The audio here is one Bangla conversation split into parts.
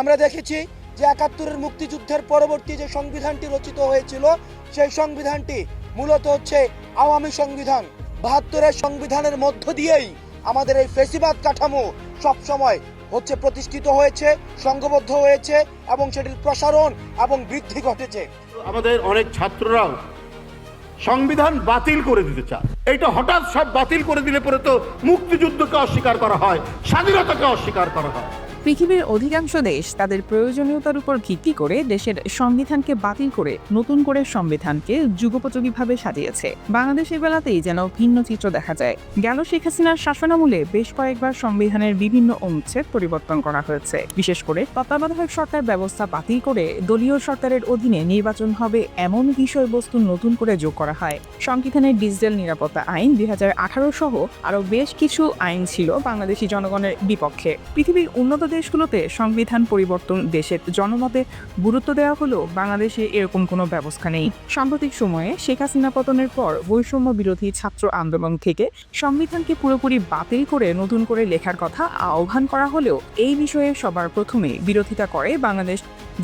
আমরা দেখেছি যে একাত্তরের মুক্তিযুদ্ধের পরবর্তী যে সংবিধানটি রচিত হয়েছিল, সেই সংবিধানটি মূলত হচ্ছে আওয়ামী সংবিধান। বাহাত্তরের সংবিধানের মধ্য দিয়েই আমাদের এই ফেসিবাদ কাঠামো সবসময় হচ্ছে প্রতিষ্ঠিত হয়েছে সংঘবদ্ধ হয়েছে এবং সেটির প্রসারণ এবং বৃদ্ধি ঘটেছে। আমাদের অনেক ছাত্ররাও সংবিধান বাতিল করে দিতে চায়। এইটা হঠাৎ সব বাতিল করে দিলে পরে তো মুক্তিযুদ্ধকে অস্বীকার করা হয়, স্বাধীনতাকে অস্বীকার করা হয়। পৃথিবীর অধিকাংশ দেশ তাদের প্রয়োজনীয়তার উপর ভিত্তি করে দেশের সংবিধানকে বাতিল করে নতুন করে সংবিধানকে যুগোপযোগীভাবে সাজিয়েছে। বাংলাদেশ বাংলাদেশের বেলাতেই যেন ভিন্ন চিত্র দেখা যায়। গেল শেখ হাসিনার শাসনামলে বেশ কয়েকবার সংবিধানের বিভিন্ন অনুচ্ছেদ পরিবর্তন করা হয়েছে। বিশেষ করে তত্ত্বাবধায়ক সরকার ব্যবস্থা বাতিল করে দলীয় সরকারের অধীনে নির্বাচন হবে এমন বিষয়বস্তু নতুন করে যোগ করা হয়। সংবিধানের ডিজিটাল নিরাপত্তা আইন দুই হাজার আঠারো সহ আরও বেশ কিছু আইন ছিল বাংলাদেশি জনগণের বিপক্ষে। পৃথিবীর উন্নত দেশগুলোতে সংবিধান পরিবর্তন দেশের জনমতে গুরুত্ব দেওয়া হলেও বাংলাদেশে এরকম কোনো ব্যবস্থা নেই। সাম্প্রতিক সময়ে শেখ হাসিনা পতনের পর বৈষম্য বিরোধী ছাত্র আন্দোলন থেকে সংবিধানকে পুরোপুরি বাতিল করে নতুন করে লেখার কথা আহ্বান করা হলেও এই বিষয়ে সবার প্রথমে বিরোধিতা করে বাংলাদেশ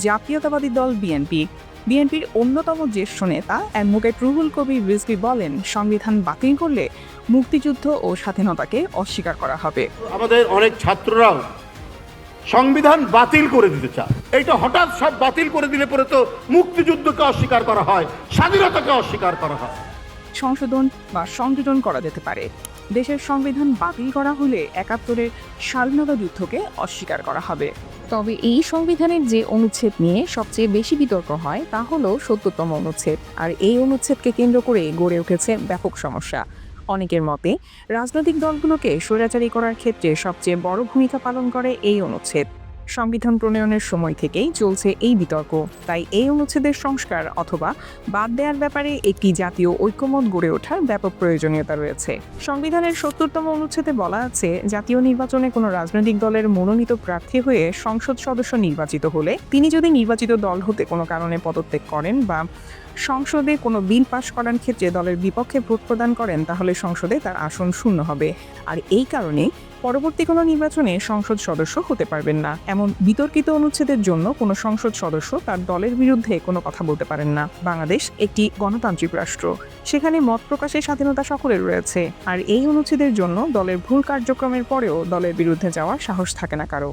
জাতীয়তাবাদী দল বিএনপি। বিএনপির অন্যতম জ্যেষ্ঠ নেতা অ্যাডভোকেট রুহুল কবির রিজভি বলেন, সংবিধান বাতিল করলে মুক্তিযুদ্ধ ও স্বাধীনতাকে অস্বীকার করা হবে। আমাদের অনেক ছাত্ররাও সংবিধান বাতিল করে দিতে চায়। এইটা হঠাৎ সব বাতিল করে দিলে পরে তো মুক্তিযুদ্ধকে অস্বীকার করা হয়, স্বাধীনতাকে অস্বীকার করা হয়। সংশোধন বা সংযোজন করা যেতে পারে। দেশের সংবিধান বাতিল করা হলে একাত্তরের স্বাধীনতা যুদ্ধকে অস্বীকার করা হবে। তবে এই সংবিধানের যে অনুচ্ছেদ নিয়ে সবচেয়ে বেশি বিতর্ক হয়, তা হলো সত্তরতম অনুচ্ছেদ। আর এই অনুচ্ছেদকে কেন্দ্র করে গড়ে উঠেছে ব্যাপক সমস্যা। অনেকের মতে রাজনৈতিক দলগুলোকে স্বৈরাচারী করার ক্ষেত্রে সবচেয়ে বড় ভূমিকা পালন করে এই অনুচ্ছেদ। সংবিধান প্রণয়নের সময় থেকেই চলছে এই বিতর্ক। তাই এই অনুচ্ছেদের সংস্কার অথবা বাদ দেওয়ার ব্যাপারে একটি জাতীয় ঐক্যমত গড়ে ওঠার ব্যাপক প্রয়োজনীয়তা রয়েছে। সংবিধানের সত্তরতম অনুচ্ছেদে বলা আছে, জাতীয় নির্বাচনে কোনো রাজনৈতিক দলের মনোনীত প্রার্থী হয়ে সংসদ সদস্য নির্বাচিত হলে তিনি যদি নির্বাচিত দল হতে কোনো কারণে পদত্যাগ করেন বা সংসদে কোনো বিল পাশ করার ক্ষেত্রে দলের বিপক্ষে ভোট প্রদান করেন, তাহলে সংসদে তার আসন শূন্য হবে। আর এই কারণে পরবর্তী কোনো নির্বাচনে সংসদ সদস্য হতে পারবেন না। এমন বিতর্কিত অনুচ্ছেদের জন্য কোনো সংসদ সদস্য তার দলের বিরুদ্ধে কোনো কথা বলতে পারেন না। বাংলাদেশ একটি গণতান্ত্রিক রাষ্ট্র। সেখানে মত প্রকাশের স্বাধীনতা সকলের রয়েছে। আর এই অনুচ্ছেদের জন্য দলের ভুল কার্যক্রমের পরেও দলের বিরুদ্ধে যাওয়ার সাহস থাকে না কারও।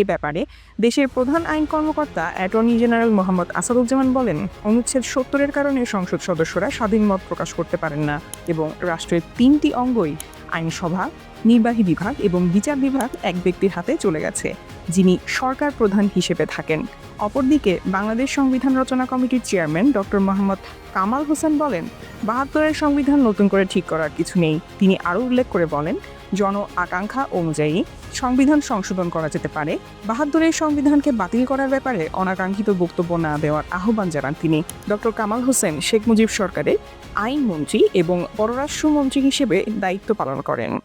এ ব্যাপারে দেশের প্রধান আইন কর্মকর্তা অ্যাটর্নি জেনারেল মোহাম্মদ আসাদুজ্জামান বলেন, অনুচ্ছেদ সত্তরের কারণে সংসদ সদস্যরা স্বাধীন মত প্রকাশ করতে পারেন না এবং রাষ্ট্রের তিনটি অঙ্গই আইনসভা, নির্বাহী বিভাগ এবং বিচার বিভাগ এক ব্যক্তির হাতে চলে গেছে, যিনি সরকার প্রধান হিসেবে থাকেন। অপরদিকে বাংলাদেশ সংবিধান রচনা কমিটির চেয়ারম্যান ডক্টর মোহাম্মদ কামাল হোসেন বলেন, বাহাত্তরের সংবিধান নতুন করে ঠিক করার কিছু নেই। তিনি আরও উল্লেখ করে বলেন জন আকাঙ্ক্ষা অনুযায়ী সংবিধান সংশোধন করা যেতে পারে। বাহাত্তরের সংবিধানকে বাতিল করার ব্যাপারে অনাকাঙ্ক্ষিত বক্তব্য না দেওয়ার আহ্বান জানান তিনি। ডক্টর কামাল হোসেন, শেখ মুজিব সরকারের আইনমন্ত্রী এবং পররাষ্ট্রমন্ত্রী হিসেবে দায়িত্ব পালন করেন।